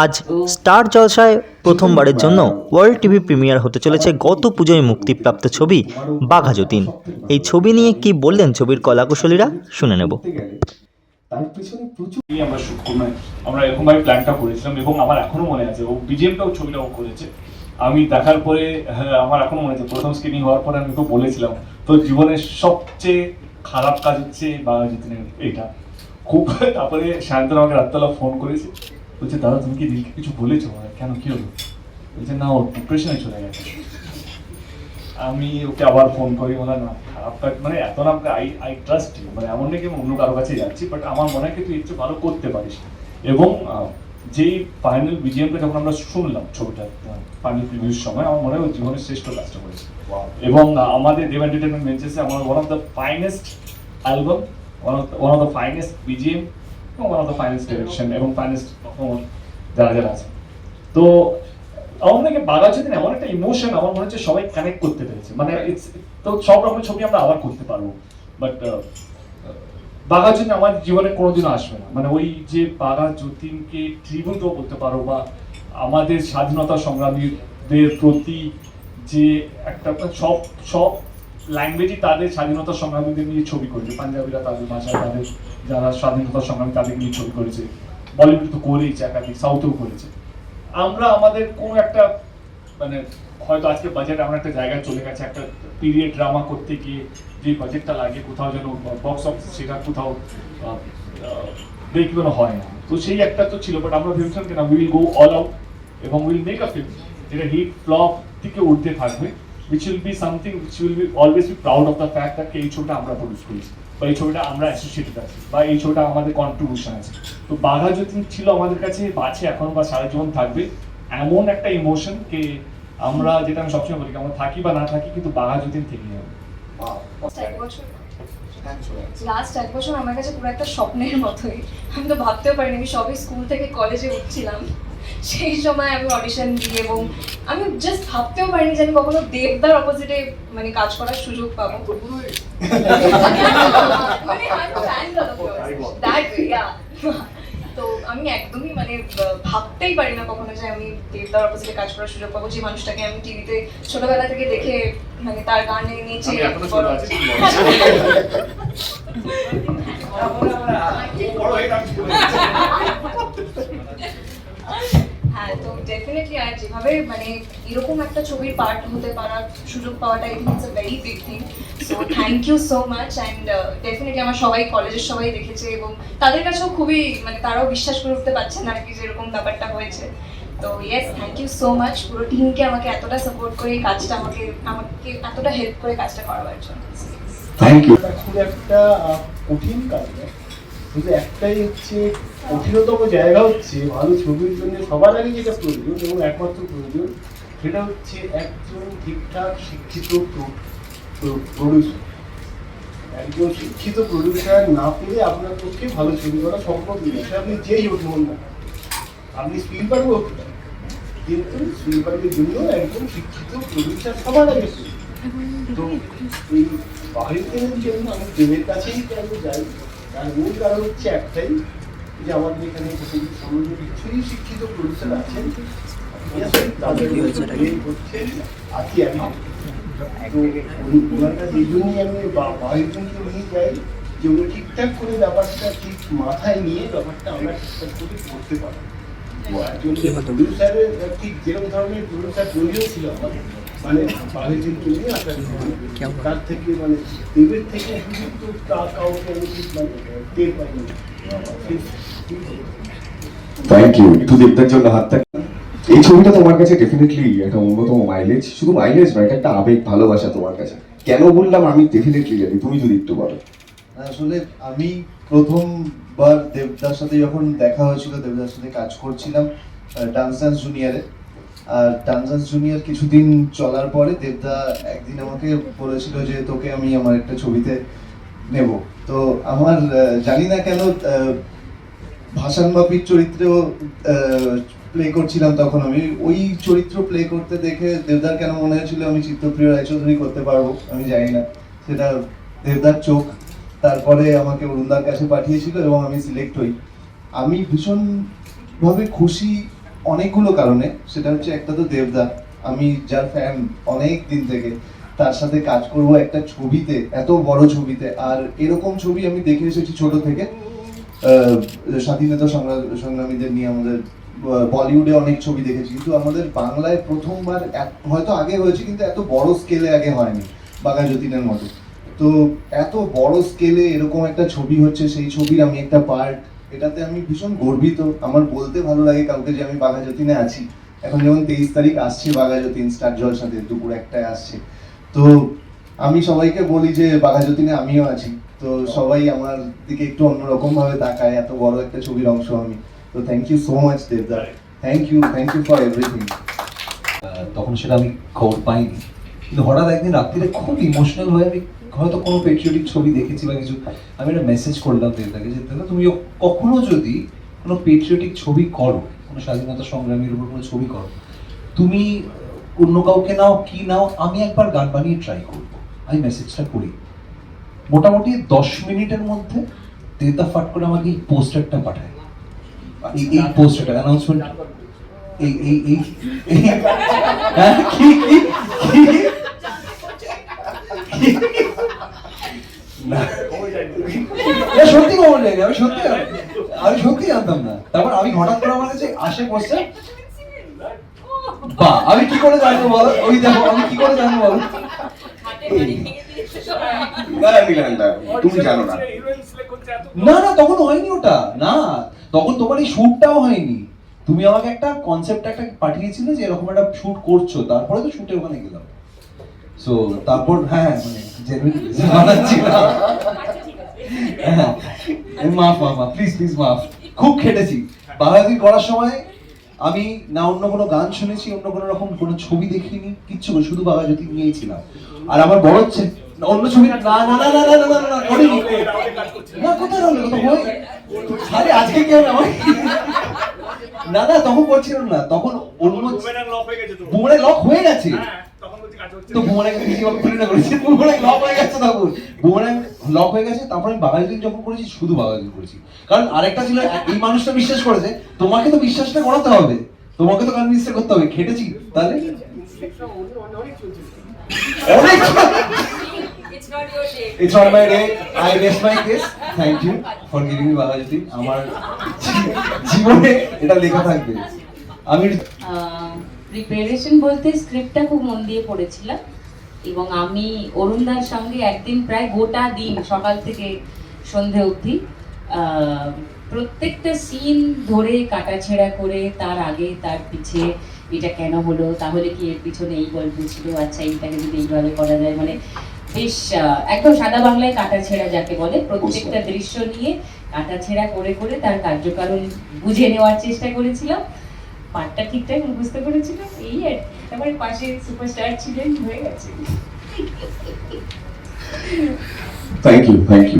আজ স্টার জলসায় প্রথমবারের জন্য ওয়ার্ল্ড টিভি প্রিমিয়ার হতে চলেছে গত পুজোয় মুক্তিপ্রাপ্ত ছবি বাঘা যতীন এই ছবি নিয়ে কি বললেন ছবির কলাকুশলীরা? শুনে নেব। আমরা এরকম ভাবে প্ল্যানটা করেছিলাম এবং আমার এখনও মনে আছে ও বিজেমটাও ছবিটা ও করেছে। আমি দেখার পরে হ্যাঁ, আমার এখনও মনে আছে প্রথম স্ক্রিনিং হওয়ার পরে আমি ওকে বলেছিলাম তো জীবনের সবচেয়ে খারাপ কাজ হচ্ছে বাংলা জিতনের এটা। খুব তারপরে সায়ন্তন আমাকে রাত্রেবেলা ফোন করেছে বলছে দাদা তুমি কি দিলকে কিছু বলেছ? মানে কেন কি হলো? বলছে না ও ডিপ্রেশনে চলে গেছে। আমি ওকে আবার ফোন করি বললাম না খারাপ কাজ মানে এত না আই আই ট্রাস্ট মানে এমন নাকি আমি অন্য কারও কাছে যাচ্ছি বাট আমার মনে হয় তুই একটু ভালো করতে পারিস। এবং যেই ফাইনাল বিজিএমটা যখন আমরা শুনলাম ছবিটা ফাইনাল প্রিভিউর সময় আমার মনে হয় জীবনের শ্রেষ্ঠ কাজটা করেছে। এবং আমাদের দেব এন্টারটেনমেন্ট মেনচেসে আমার one of the finest album one of one of the finest BGM এবং one of the finest direction এবং ফাইনেস্ট যারা যারা আছে। তো আমার মনে হয় বাঘা যদি এমন একটা ইমোশন আমার মনে হচ্ছে সবাই কানেক্ট করতে পেরেছে। মানে it's- তো সব রকমের ছবি আমরা আবার করতে পারব। বাট বাঘা যদি আমার জীবনে কোনোদিনও আসবে না। মানে ওই যে বাঘা যতীনকে ট্রিবিউট করতে পারো বা আমাদের স্বাধীনতা সংগ্রামীদের প্রতি যে একটা সব সব ল্যাঙ্গুয়েজই তাদের স্বাধীনতা সংগ্রামীদের নিয়ে ছবি করেছে। পাঞ্জাবিরা তাদের ভাষায় তাদের যারা স্বাধীনতা সংগ্রামী তাদের নিয়ে ছবি করেছে। বলিউড তো করেইছে, একাধিক সাউথেও করেছে। আমরা আমাদের কোনো একটা মানে হয়তো আজকে বাজেট আমরা একটা জায়গায় চলে গেছে, একটা পিরিয়ড ড্রামা করতে গিয়ে যে বাজেটটা লাগে, কোথাও যেন বক্স অফিস সেটা কোথাও ব্রেক হয় না। তো সেই একটা তো ছিল বাট আমরা ভেবেছিলাম কিনা উইল গো অল আউট এবং উইল মেক আ ফিল্ম যেটা হিট ফ্লপ থেকে উঠতে থাকবে। Which will be something which will be always be proud of the fact that এই ছবিটা আমরা প্রডিউস করেছি। বা এই ছবিটা আমরা অ্যাসোসিয়েটেড আছি বা এই ছবিটা আমাদের কন্ট্রিবিউশন আছে। তো বাঘা যতীন ছিল আমাদের কাছে আছে এখন বা সারা জীবন থাকবে। এমন একটা ইমোশন কে আমরা যেটা আমি সবসময় বলি আমরা থাকি বা না থাকি কিন্তু বাঘা যতীন থেকে যাবে লাস্ট এক বছর। আমার কাছে পুরো একটা স্বপ্নের মতোই। আমি তো ভাবতেও পারিনি আমি সবই স্কুল থেকে কলেজে উঠছিলাম। সেই সময় আমি অডিশন দিই এবং আমি জাস্ট ভাবতেও পারিনি যে আমি কখনো দেবদার অপোজিটে মানে কাজ করার সুযোগ পাবো। মানে. তো আমি একদমই মানে ভাবতেই পারি না কখনো যে আমি দেবদার অপোজিটে কাজ করার সুযোগ পাবো। যে মানুষটাকে আমি টিভিতে ছোটবেলা থেকে দেখে মানে তার গানে নিচে আমি এখনও ছোট আছি হ্যাঁ তো ডেফিনেটলি আর যেভাবে মানে এরকম একটা ছবির পার্ট হতে পারার সুযোগ পাওয়াটা I think it's a very big thing so thank you so much and definitely আমার সবাই কলেজের সবাই দেখেছে এবং তাদের কাছেও খুবই মানে তারাও বিশ্বাস করে উঠতে পারছে না আর কি যে এরকম ব্যাপারটা হয়েছে। তো yes thank you so much পুরো টিমকে আমাকে এতটা সাপোর্ট করে এই কাজটা আমাকে আমাকে এতটা হেল্প করে কাজটা করাবার জন্য। থ্যাংক ইউ খুব একটা কঠিন কাজ শুধু একটাই হচ্ছে কঠিনতম জায়গা হচ্ছে ভালো ছবির জন্য সবার আগে যেটা প্রয়োজন এবং একমাত্র প্রয়োজন, সেটা হচ্ছে একজন ঠিকঠাক শিক্ষিত প্রডিউসার একজন শিক্ষিত প্রডিউসার না পেলে আপনার পক্ষে ভালো ছবি করা সম্ভব নয় সে আপনি যেই উঠুন না আপনি স্পিলবার্গও হতে পারেন কিন্তু স্পিলবার্গের জন্য একজন শিক্ষিত প্রডিউসার সবার আগে। তো এই বাহির জন্য আমি দেবের কাছেই কেন যাই তার মূল কারণ হচ্ছে একটাই যে আমাদের এখানে সমস্ত কিছুই শিক্ষিত প্রডিউসার আছেন। তাদের হচ্ছে আছি আমি। তো উনি- ওনার কাছে এই জন্যই আমি বা- বাহির থেকে নিয়ে যাই যে উনি ঠিকঠাক করে ব্যাপারটা ঠিক মাথায় নিয়ে ব্যাপারটা আমরা ঠিকঠাক করে করতে পারি প্রডিউসারের ঠিক যেরকম ধরনের প্রডিউসার প্রয়োজন ছিল আমার মানে নিয়ে আসার তার থেকে মানে দেবের থেকে কাউকে আমি ঠিক মানে টের পাইনি থ্যাংক ইউ একটু দেবদার জন্য হাতটা এই ছবিটা তোমার কাছে ডেফিনেটলি একটা অন্যতম মাইলেজ শুধু মাইলেজ নয় এটা একটা আবেগ ভালোবাসা তোমার কাছে। কেন বললাম আমি ডেফিনেটলি জানি? তুমি যদি একটু বলো। আসলে আমি প্রথমবার দেবদার সাথে যখন দেখা হয়েছিল দেবদার সাথে কাজ করছিলাম ডান্স ডান্স জুনিয়রে আর ডান্স জুনিয়র কিছুদিন চলার পরে দেবদা একদিন আমাকে বলেছিল যে তোকে আমি আমার একটা ছবিতে নেব। তো আমার জানি না কেন ভাসান বাপির চরিত্রেও প্লে করছিলাম তখন আমি। ওই চরিত্র প্লে করতে দেখে দেবদার কেন মনে হয়েছিল আমি চিত্রপ্রিয় রায়চৌধুরী করতে পারব? আমি জানি না। সেটা দেবদার চোখ। তারপরে আমাকে অরুণদার কাছে পাঠিয়েছিল এবং আমি সিলেক্ট হই। আমি ভীষণভাবে খুশি অনেকগুলো কারণে। সেটা হচ্ছে একটা তো দেবদা। আমি যার ফ্যান অনেক দিন থেকে, তার সাথে কাজ করব একটা ছবিতে, এত বড় ছবিতে। আর এরকম ছবি আমি দেখে এসেছি ছোট থেকে। স্বাধীনতা সংগ্রা- সংগ্রামীদের নিয়ে আমাদের বলিউডে অনেক ছবি দেখেছি। কিন্তু আমাদের বাংলায় প্রথমবার হয়তো আগে হয়েছে, কিন্তু এত বড় স্কেলে আগে হয়নি, বাঘা যতীনের মতো। তো এত বড় স্কেলে এরকম একটা ছবি হচ্ছে, সেই ছবির আমি একটা পার্ট এটাতে আমি ভীষণ গর্বিত। আমার বলতে ভালো লাগে কাউকে যে আমি বাঘা যতীনে আছি। এখন যেমন তেইশ তারিখ আসছে বাঘা যতীন স্টার জলসাতে দুপুর একটায় আসছে। তো আমি সবাইকে বলি যে বাঘা যতীনে আমিও আছি। তো সবাই আমার দিকে একটু অন্যরকম ভাবে তাকায় এত বড় একটা ছবির অংশ আমি। তো থ্যাংক ইউ সো মাচ দেবদা। Thank you thank you for everything তখন সেটা আমি খবর পাইনি। কিন্তু হঠাৎ একদিন রাত্রিরে খুব ইমোশনাল হয়ে আমি হয়তো কোনো পেট্রিয়টিক ছবি দেখেছি বা কিছু আমি একটা মেসেজ করলাম দেবদাকে যে দাদা তুমি কখনো যদি কোনো পেট্রিয়টিক ছবি করো কোনো স্বাধীনতা সংগ্রামীর উপর কোনো ছবি করো তুমি অন্য কাউকে নাও কি নাও আমি একবার গান বানিয়ে ট্রাই করব। আমি মেসেজটা করি। মোটামুটি দশ মিনিটের মধ্যে দেবদা ফাট করে আমাকে এই পোস্টারটা পাঠায়। এই পোস্টারটা অ্যানাউন্সমেন্ট এই এই এই হ্যাঁ, কি না। এ নেই আমি সত্যি আমি সত্যি জানতাম না। তারপর আমি হঠাৎ করে আমার কাছে আসে বসে বা আমি কি করে জানব বল? ওই দেখো আমি কি করে জানব বল? না না, না, তুমি জানো না। না না তখন হয়নি ওটা। না তখন তোমার এই শুটটাও হয়নি। তুমি আমাকে একটা কনসেপ্ট একটা পাঠিয়েছিলে যে এরকম একটা শুট করছ তারপরে তো শুটে ওখানে গেলাম। সো তারপর হ্যাঁ মানে জেনুইন মাফ মাফ মাফ প্লিজ প্লিজ মাফ খুব খেটেছি। বাঙালি করার সময় আমি না অন্য কোনো গান শুনেছি অন্য কোনো রকম কোনো ছবি দেখিনি কিচ্ছু শুধু বাবা জ্যোতি নিয়েই ছিলাম। আর আমার বড় হচ্ছে অন্য ছবি না না না না না না না না করিনি না কোথায় তো হয়ে আরে আজকে কেউ না না না তখন করছিলাম না তখন অন্য বুমরে লক হয়ে গেছে তো বুমরে না করেছি বুমরে লক হয়ে গেছে তখন। বুমরে লক হয়ে গেছে তারপর আমি যখন করেছি শুধু বাঙালি করেছি। কারণ আরেকটা ছিল এই মানুষটা বিশ্বাস করেছে তোমাকে তো বিশ্বাসটা করাতে হবে। তোমাকে তো কনভিন্সটা করতে হবে। খেটেছি তাহলে? অনেক It's on my day. I rest my case. Thank you for giving me বাঙালি আমার জীবনে এটা লেখা থাকবে। আমি প্রিপারেশন বলতে স্ক্রিপ্টটা খুব মন দিয়ে পড়েছিলাম এবং আমি অরুণদার সঙ্গে একদিন প্রায় গোটা দিন সকাল থেকে সন্ধে অবধি প্রত্যেকটা সিন ধরে কাটাছেড়া করে তার আগে তার পিছে এটা কেন হলো তাহলে কি এর পিছনে এই গল্প ছিল আচ্ছা এইটাকে যদি এইভাবে করা যায় মানে বেশ একদম সাদা বাংলায় কাটাছেড়া যাকে বলে প্রত্যেকটা দৃশ্য নিয়ে কাটাছেড়া করে করে তার কার্যকারণ বুঝে নেওয়ার চেষ্টা করেছিলাম। পার্টটা ঠিকঠাক মুখস্থ করেছিল? এই আর। তারপরে পাশে সুপারস্টার ছিলেন, হয়ে গেছে। Thank you thank you